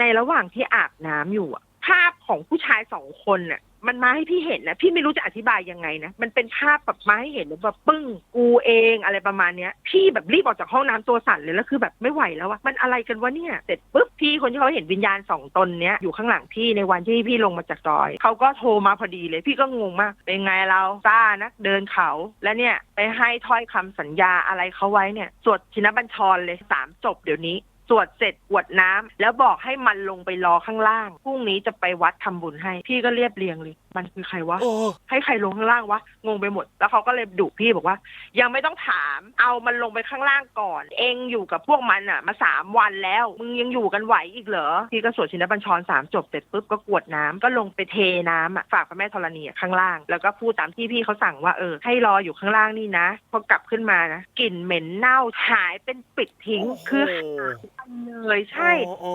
ในระหว่างที่อาบน้ำอยู่อะภาพของผู้ชายสองคนน่ะ มันมาให้พี่เห็นนะพี่ไม่รู้จะอธิบายยังไงนะมันเป็นภาพแบบมาให้เห็นแบบปึ้งกูเองอะไรประมาณเนี้ย พี่แบบรีบออกจากห้องน้ำตัวสั่นเลยแล้วคือแบบไม่ไหวแล้วอะมันอะไรกันวะเนี่ยเสร็จปุ๊บพี่คนที่เขาเห็นวิญญาณสองตนเนี้ยอยู่ข้างหลังพี่ในวันที่พี่ลงมาจากดอยเขาก็โทรมาพอดีเลยพี่ก็งงมากเป็นไงเราซ่านักเดินเขาแล้วเนี่ยไปให้ถ้อยคำสัญญาอะไรเขาไว้เนี่ยสวดชินบัญชรเลยสามจบเดี๋ยวนี้ สวดเสร็จกรวดน้ำแล้วบอกให้มันลงไปรอข้างล่างพรุ่งนี้จะไปวัดทำบุญให้ พี่ก็เรียบเรียงเลย มันคือใครวะโอ้ให้ใครลงข้างล่างวะงงไปหมด แล้วเขาก็เลยดุพี่บอกว่า ยังไม่ต้องถาม เอามันลงไปข้างล่างก่อน เองอยู่กับพวกมันอะ มาสามวันแล้วมึงยังอยู่กันไหวอีกเหรอพี่ก็สวดชินบัญชรสามจบเสร็จปุ๊บก็กรวดน้ำก็ลงไปเทน้ำอะฝากพระแม่ธรณีอะข้างล่าง แล้วก็พูดตามที่พี่เขาสั่งว่าเออให้รออยู่ข้างล่างนี่นะพอกลับขึ้นมานะกลิ่นเหม็นเน่าหายเป็นปิดทิ้งคือหายไปเลยใช่ โอ้โอ้